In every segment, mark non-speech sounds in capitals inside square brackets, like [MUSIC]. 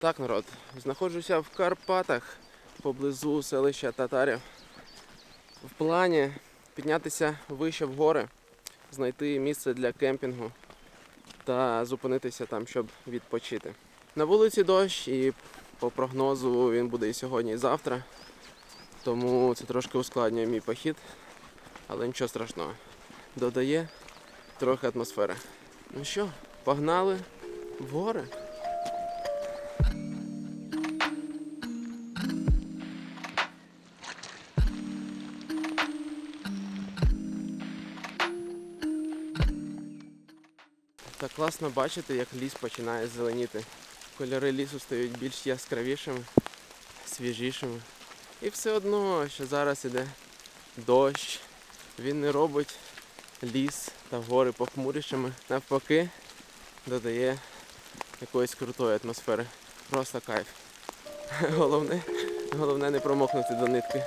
Так, народ, знаходжуся в Карпатах поблизу селища Татарів. В плані піднятися вище в гори, знайти місце для кемпінгу та зупинитися там, щоб відпочити. На вулиці дощ і по прогнозу він буде і сьогодні, і завтра. Тому це трошки ускладнює мій похід, але нічого страшного. Додає трохи атмосфери. Ну що, погнали в гори? Класно бачити, як ліс починає зеленіти. Кольори лісу стають більш яскравішими, свіжішими. І все одно, що зараз іде дощ, він не робить ліс та гори похмурішими. Навпаки, додає якоїсь крутої атмосфери. Просто кайф. [LAUGHS] Головне, головне не промокнути до нитки.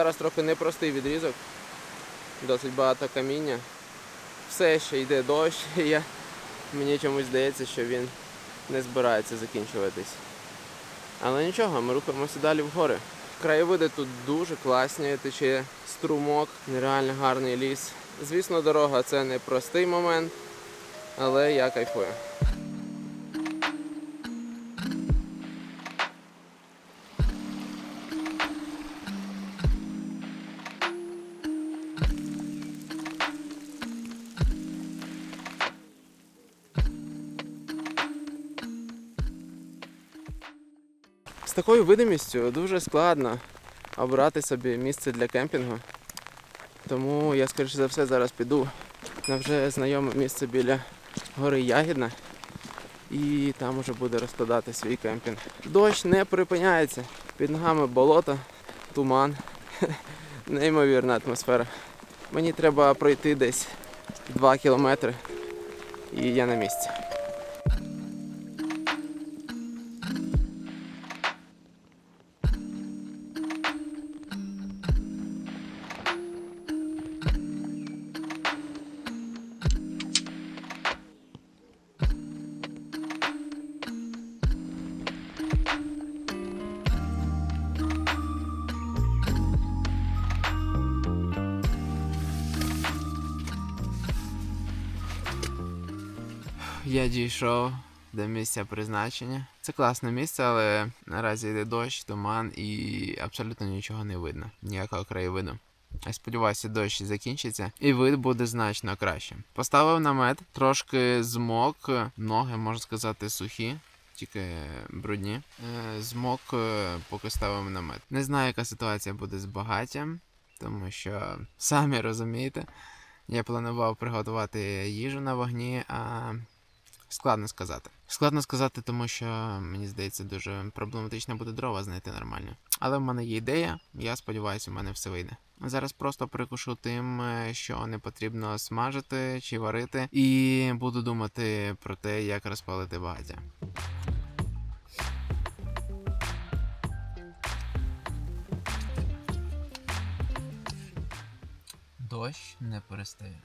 Зараз трохи непростий відрізок, досить багато каміння. Все ще йде дощ, [LAUGHS] і я, мені чомусь здається, що він не збирається закінчуватись. Але нічого, ми рухаємося далі вгори. Краєвиди тут дуже класні, тече струмок, нереально гарний ліс. Звісно, дорога це не простий момент, але я кайфую. З такою видимістю дуже складно обрати собі місце для кемпінгу. Тому я, скоріше за все, зараз піду на вже знайоме місце біля гори Ягідна. І там уже буде розкладати свій кемпінг. Дощ не припиняється. Під ногами болото, туман. [LAUGHS] Неймовірна атмосфера. Мені треба пройти десь 2 кілометри і я на місці. Я дійшов до місця призначення. Це класне місце, але наразі йде дощ, туман і абсолютно нічого не видно, ніякого краєвиду. Я сподіваюся, дощ закінчиться і вид буде значно краще. Поставив намет, трошки змок, ноги, можна сказати, сухі. Тільки брудні. Е, Змок, е, поки ставив намет. Не знаю, яка ситуація буде з багаттям, тому що самі розумієте, я планував приготувати їжу на вогні, а Складно сказати. Складно сказати, тому що мені здається, дуже проблематично буде дрова знайти нормально. Але в мене є ідея, я сподіваюся, у мене все вийде. Зараз просто прикушу тим, е, що не потрібно смажити чи варити, і буду думати про те, як розпалити багаття. Дощ не перестає.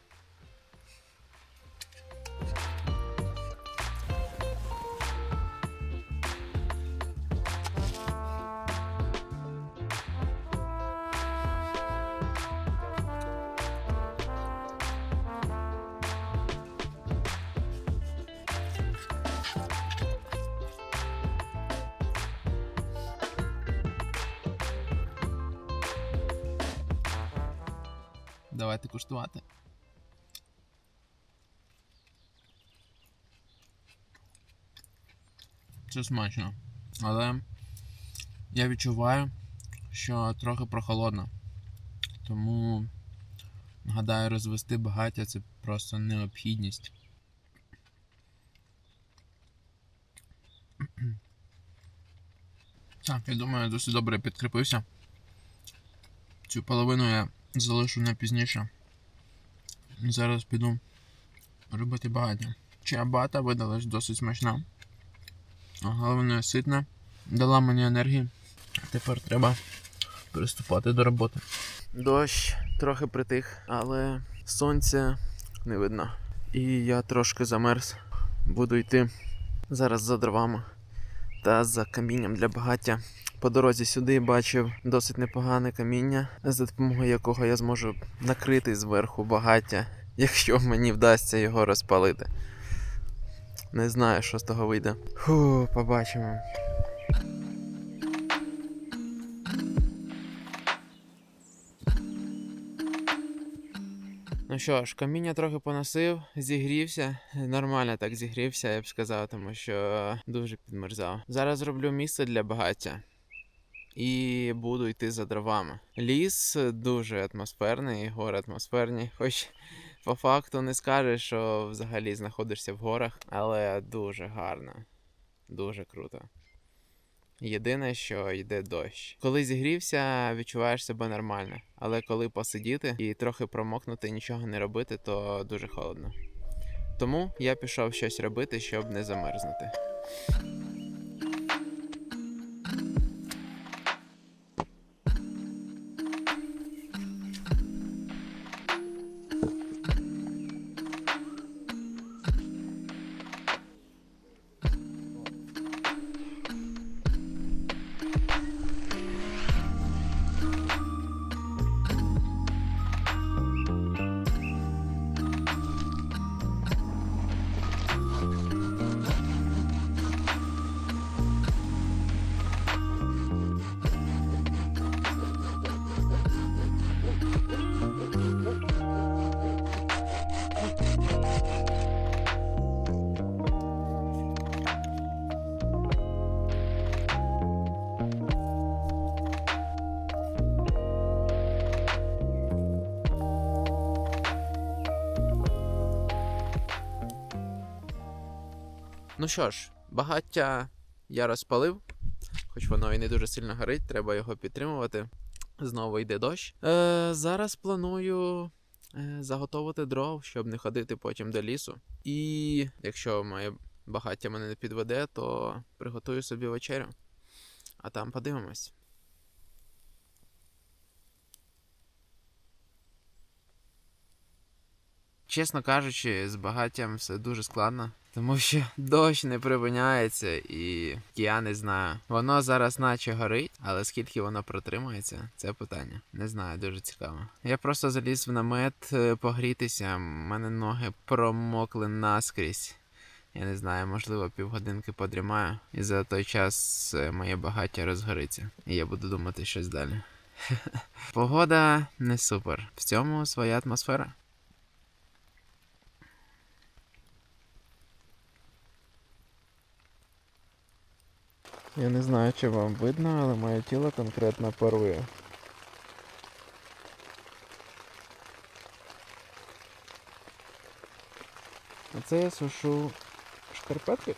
Давайте куштувати. Це смачно. Але я відчуваю, що трохи прохолодно. Тому, гадаю, розвести багаття це просто необхідність. Так, я думаю, я досить добре підкріпився. Цю половину я залишу на пізніше. Зараз піду робити багаття. Чиабата видалась досить смачна. Головне ситна. Дала мені енергії. Тепер треба приступати до роботи. Дощ трохи притих, але сонця не видно. І я трошки замерз. Буду йти зараз за дровами та за камінням для багаття. По дорозі сюди бачив досить непогане каміння, за допомогою якого я зможу накрити зверху багаття, якщо мені вдасться його розпалити. Не знаю, що з того вийде. Фу, побачимо. Ну що ж, каміння трохи поносив, зігрівся. Нормально так зігрівся, я б сказав, тому що дуже підмерзав. Зараз зроблю місце для багаття. І буду йти за дровами. Ліс дуже атмосферний, гори атмосферні. Хоч по факту не скажеш, що взагалі знаходишся в горах, але дуже гарно, дуже круто. Єдине, що йде дощ. Коли зігрівся, відчуваєш себе нормально. Але коли посидіти і трохи промокнути, нічого не робити, то дуже холодно. Тому я пішов щось робити, щоб не замерзнути. Ну що ж, багаття я розпалив, хоч воно і не дуже сильно горить, треба його підтримувати. Знову йде дощ. Е, зараз планую е, заготовити дров, щоб не ходити потім до лісу. І якщо моє багаття мене не підведе, то приготую собі вечерю. А там подивимось. Чесно кажучи, з багаттям все дуже складно, тому що [LAUGHS] дощ не припиняється, і я не знаю. Воно зараз наче горить, але скільки воно протримається, це питання. Не знаю, дуже цікаво. Я просто заліз в намет е, погрітися. У мене ноги промокли наскрізь. Я не знаю, можливо, півгодинки подрімаю, і за той час е, моє багаття розгориться. І я буду думати щось далі. [LAUGHS] Погода не супер. В цьому своя атмосфера. Я не знаю, чи вам видно, але моє тіло конкретно парує. А це я сушу шкарпетки.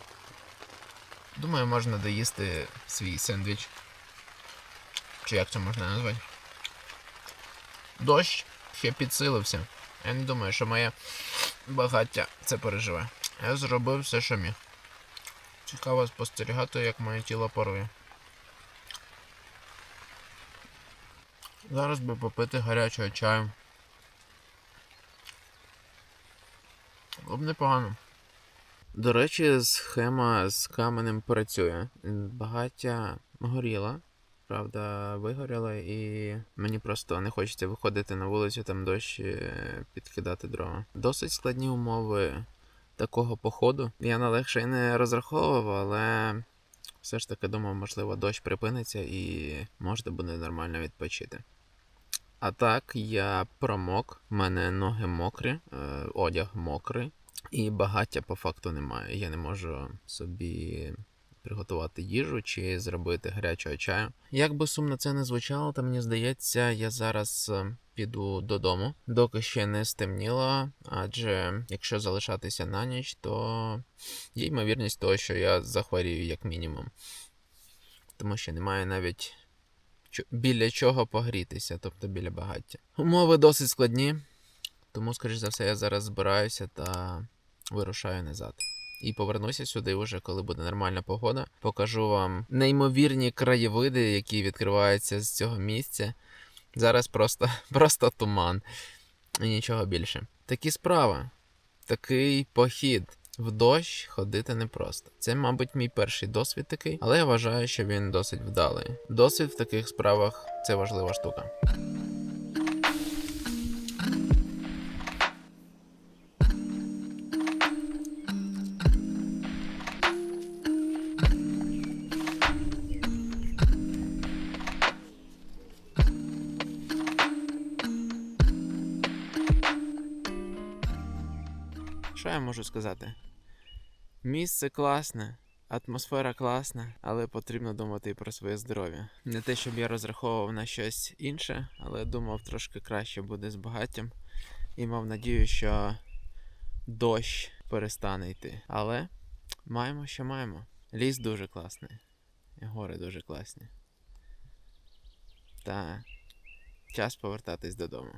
Думаю, можна доїсти свій сендвіч. Чи як це можна назвати? Дощ ще підсилився. Я не думаю, що моє багаття це переживе. Я зробив все, що міг. Цікаво спостерігати, як моє тіло парує. Зараз би попити гарячого чаю. Було б непогано. До речі, схема з каменем працює. Багаття горіла, правда, вигоріла, і мені просто не хочеться виходити на вулицю, там дощ підкидати дрова. Досить складні умови такого походу. Я на легше і не розраховував, але все ж таки думав, можливо, дощ припиниться і можна буде нормально відпочити. А так, я промок, в мене ноги мокрі, е, одяг мокрий, і багаття по факту немає. Я не можу собі приготувати їжу чи зробити гарячого чаю. Як би сумно це не звучало, то мені здається, я зараз е, піду додому, доки ще не стемніло, адже якщо залишатися на ніч, то є ймовірність того, що я захворію як мінімум. Тому що немає навіть біля чого погрітися, тобто біля багаття. Умови досить складні, тому, скоріш за все, я зараз збираюся та вирушаю назад. і повернуся сюди вже, коли буде нормальна погода. Покажу вам неймовірні краєвиди, які відкриваються з цього місця. Зараз просто, [LAUGHS] просто туман і нічого більше. Такі справи. Такий похід. В дощ ходити непросто. Це, мабуть, мій перший досвід такий, але я вважаю, що він досить вдалий. Досвід в таких справах це важлива штука. Я можу сказати? Місце класне, атмосфера класна, але потрібно думати і про своє здоров'я. Не те, щоб я розраховував на щось інше, але думав трошки краще буде з багаттям. І мав надію, що дощ перестане йти. Але маємо, що маємо. Ліс дуже класний. Гори дуже класні. Та час повертатись додому.